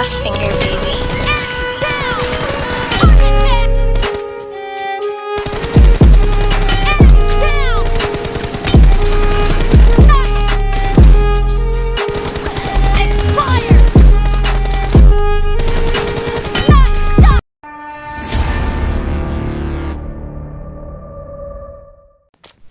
Crossfinger Baby.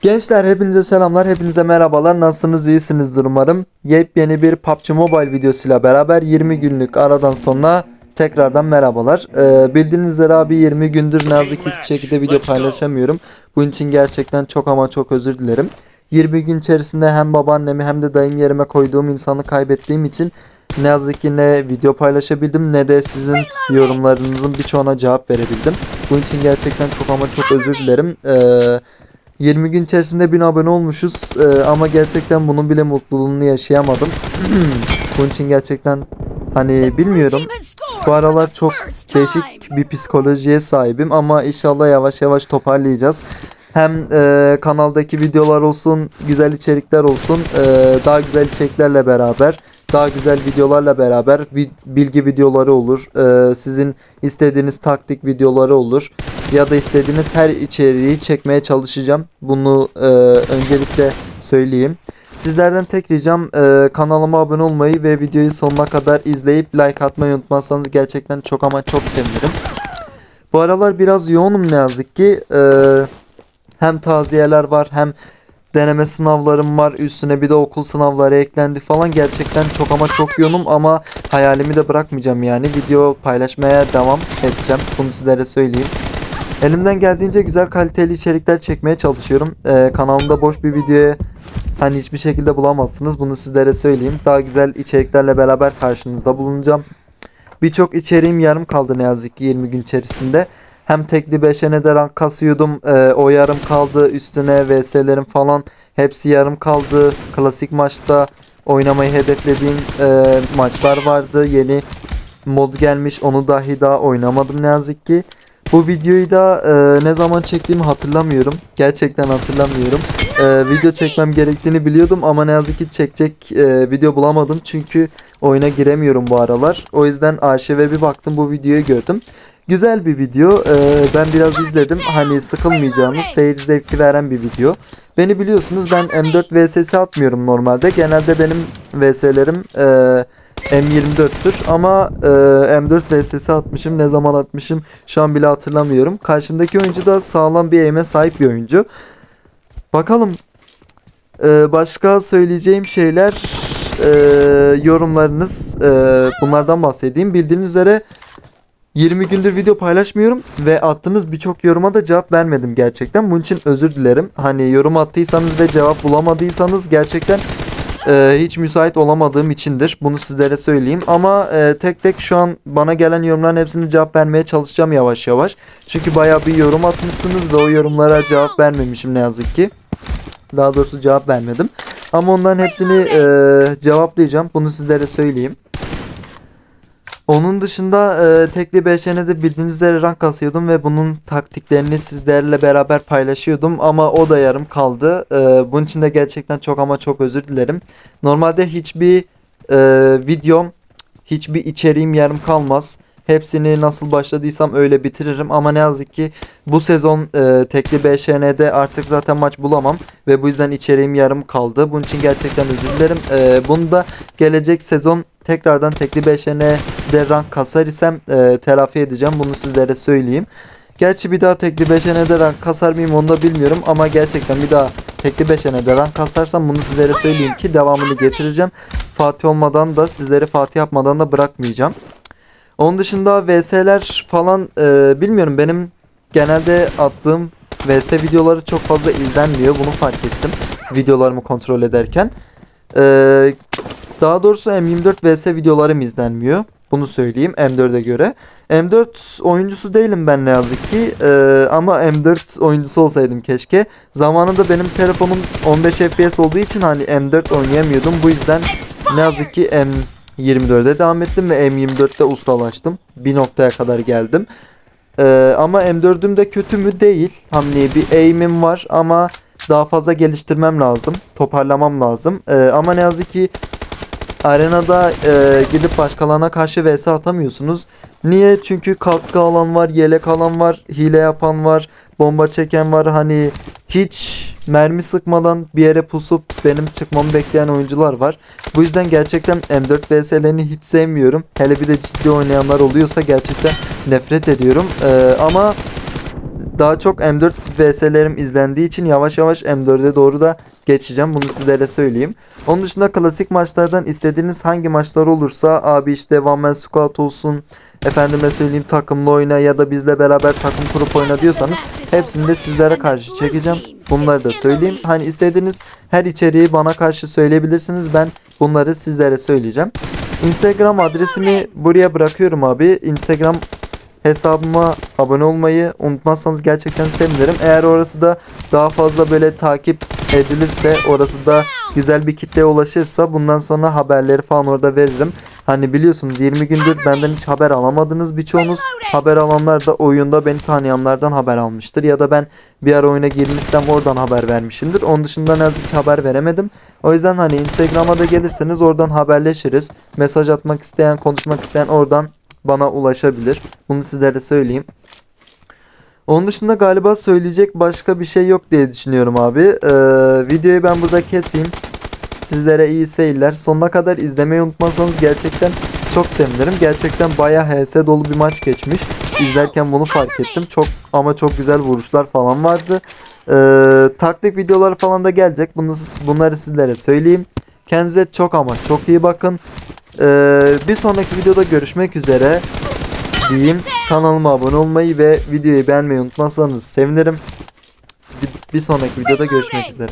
Gençler hepinize selamlar, hepinize merhabalar. Nasılsınız, iyisinizdir umarım. Yepyeni bir PUBG Mobile videosuyla beraber 20 günlük aradan sonra tekrardan merhabalar. Ee, bildiğiniz üzere abi 20 gündür ki hiçbir şekilde video paylaşamıyorum. Bunun için gerçekten çok ama çok özür dilerim. 20 gün içerisinde hem babaannemi hem de dayım yerime koyduğum insanı kaybettiğim için ne yazık ki ne video paylaşabildim ne de sizin yorumlarınızın birçoğuna cevap verebildim. Bunun için gerçekten çok ama çok özür dilerim. Ee, 20 gün içerisinde 1000 abone olmuşuz Ee, ama gerçekten bunun bile mutluluğunu yaşayamadım. Bunun için gerçekten hani bilmiyorum. Bu aralar çok değişik bir psikolojiye sahibim ama inşallah yavaş yavaş toparlayacağız. Hem e, kanaldaki videolar olsun, güzel içerikler olsun, e, daha güzel içeriklerle beraber, daha güzel videolarla beraber bilgi videoları olur. E, sizin istediğiniz taktik videoları olur. Ya da istediğiniz her içeriği çekmeye çalışacağım. Bunu e, öncelikle söyleyeyim. Sizlerden tek ricam e, kanalıma abone olmayı ve videoyu sonuna kadar izleyip like atmayı unutmazsanız gerçekten çok ama çok sevinirim. Bu aralar biraz yoğunum ne yazık ki. E, hem taziyeler var hem deneme sınavlarım var. Üstüne bir de okul sınavları eklendi falan. Gerçekten çok ama çok yoğunum ama hayalimi de bırakmayacağım yani. Video paylaşmaya devam edeceğim. Bunu sizlere söyleyeyim. Elimden geldiğince güzel kaliteli içerikler çekmeye çalışıyorum. Ee, kanalımda boş bir videoya hani hiçbir şekilde bulamazsınız. Bunu sizlere söyleyeyim. Daha güzel içeriklerle beraber karşınızda bulunacağım. Birçok içeriğim yarım kaldı ne yazık ki 20 gün içerisinde. Hem tekli beşene de rank kasıyordum. Ee, o yarım kaldı. Üstüne VS'lerim falan hepsi yarım kaldı. Klasik maçta oynamayı hedeflediğim e, maçlar vardı. Yeni mod gelmiş. Onu dahi daha oynamadım ne yazık ki. Bu videoyu da e, ne zaman çektiğimi hatırlamıyorum. Gerçekten hatırlamıyorum. E, video çekmem gerektiğini biliyordum ama ne yazık ki çekecek e, video bulamadım. Çünkü oyuna giremiyorum bu aralar. O yüzden arşive bir baktım bu videoyu gördüm. Güzel bir video. E, ben biraz izledim. Hani sıkılmayacağınız, seyir zevki veren bir video. Beni biliyorsunuz ben M4 VSS atmıyorum normalde. Genelde benim VS'lerim e, M24'tür ama e, M4 VSS atmışım. Ne zaman atmışım şu an bile hatırlamıyorum. Karşımdaki oyuncu da sağlam bir aim'e sahip bir oyuncu. Bakalım e, başka söyleyeceğim şeyler e, yorumlarınız e, bunlardan bahsedeyim. Bildiğiniz üzere 20 gündür video paylaşmıyorum ve attığınız birçok yoruma da cevap vermedim gerçekten. Bunun için özür dilerim. Hani yorum attıysanız ve cevap bulamadıysanız gerçekten e, hiç müsait olamadığım içindir. Bunu sizlere söyleyeyim. Ama e, tek tek şu an bana gelen yorumların hepsine cevap vermeye çalışacağım yavaş yavaş. Çünkü bayağı bir yorum atmışsınız ve o yorumlara cevap vermemişim ne yazık ki. Daha doğrusu cevap vermedim. Ama onların hepsini e, cevaplayacağım. Bunu sizlere söyleyeyim. Onun dışında e, tekli BŞN'de bildiğiniz üzere rank kasıyordum ve bunun taktiklerini sizlerle beraber paylaşıyordum ama o da yarım kaldı. E, bunun için de gerçekten çok ama çok özür dilerim. Normalde hiçbir e, videom, hiçbir içeriğim yarım kalmaz. Hepsini nasıl başladıysam öyle bitiririm ama ne yazık ki bu sezon e, tekli BŞN'de artık zaten maç bulamam ve bu yüzden içeriğim yarım kaldı. Bunun için gerçekten özür dilerim. E, bunu da gelecek sezon tekrardan tekli BŞN'de rank kasar isem e, telafi edeceğim. Bunu sizlere söyleyeyim. Gerçi bir daha tekli 5'e rank kasar mıyım onu da bilmiyorum ama gerçekten bir daha tekli 5'e rank kasarsam bunu sizlere söyleyeyim ki devamını getireceğim. Fatih olmadan da sizleri Fatih yapmadan da bırakmayacağım. Onun dışında VS'ler falan e, bilmiyorum benim genelde attığım VS videoları çok fazla izlenmiyor. Bunu fark ettim videolarımı kontrol ederken. E, daha doğrusu M24 VS videolarım izlenmiyor. Bunu söyleyeyim M4'e göre. M4 oyuncusu değilim ben ne yazık ki. Ee, ama M4 oyuncusu olsaydım keşke. Zamanında benim telefonum 15 FPS olduğu için hani M4 oynayamıyordum. Bu yüzden ne yazık ki M24'e devam ettim ve M24'te ustalaştım. Bir noktaya kadar geldim. Ee, ama M4'üm de kötü mü değil. Hani bir aim'im var ama daha fazla geliştirmem lazım. Toparlamam lazım. Ee, ama ne yazık ki arenada e, gidip başkalarına karşı vs atamıyorsunuz. Niye? Çünkü kaskı alan var, yelek alan var, hile yapan var, bomba çeken var. Hani hiç mermi sıkmadan bir yere pusup benim çıkmamı bekleyen oyuncular var. Bu yüzden gerçekten M4 vs'lerini hiç sevmiyorum. Hele bir de ciddi oynayanlar oluyorsa gerçekten nefret ediyorum. E, ama daha çok M4 vs'lerim izlendiği için yavaş yavaş M4'e doğru da geçeceğim. Bunu sizlere söyleyeyim. Onun dışında klasik maçlardan istediğiniz hangi maçlar olursa abi işte One Man Squad olsun efendime söyleyeyim takımlı oyna ya da bizle beraber takım kurup oyna diyorsanız hepsini de sizlere karşı çekeceğim. Bunları da söyleyeyim. Hani istediğiniz her içeriği bana karşı söyleyebilirsiniz. Ben bunları sizlere söyleyeceğim. Instagram adresimi buraya bırakıyorum abi. Instagram hesabıma abone olmayı unutmazsanız gerçekten sevinirim. Eğer orası da daha fazla böyle takip edilirse, orası da güzel bir kitleye ulaşırsa bundan sonra haberleri falan orada veririm. Hani biliyorsunuz 20 gündür benden hiç haber alamadınız birçoğunuz. Haber alanlar da oyunda beni tanıyanlardan haber almıştır. Ya da ben bir ara oyuna girmişsem oradan haber vermişimdir. Onun dışında ne yazık ki haber veremedim. O yüzden hani Instagram'a da gelirseniz oradan haberleşiriz. Mesaj atmak isteyen, konuşmak isteyen oradan bana ulaşabilir. Bunu sizlere söyleyeyim. Onun dışında galiba söyleyecek başka bir şey yok diye düşünüyorum abi. Ee, videoyu ben burada keseyim. Sizlere iyi seyirler. Sonuna kadar izlemeyi unutmazsanız gerçekten çok sevinirim. Gerçekten bayağı HS dolu bir maç geçmiş. İzlerken bunu fark ettim. Çok ama çok güzel vuruşlar falan vardı. Ee, taktik videoları falan da gelecek. Bunu, bunları sizlere söyleyeyim. Kendinize çok ama çok iyi bakın. Ee, bir sonraki videoda görüşmek üzere diyeyim. Kanalıma abone olmayı ve videoyu beğenmeyi unutmazsanız sevinirim. Bir, bir sonraki videoda görüşmek üzere.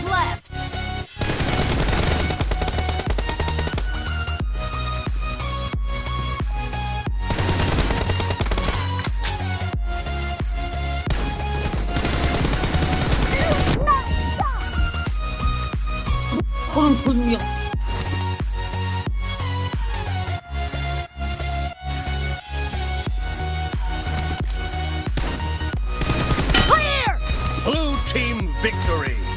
seconds left. Clear. Blue Team Victory!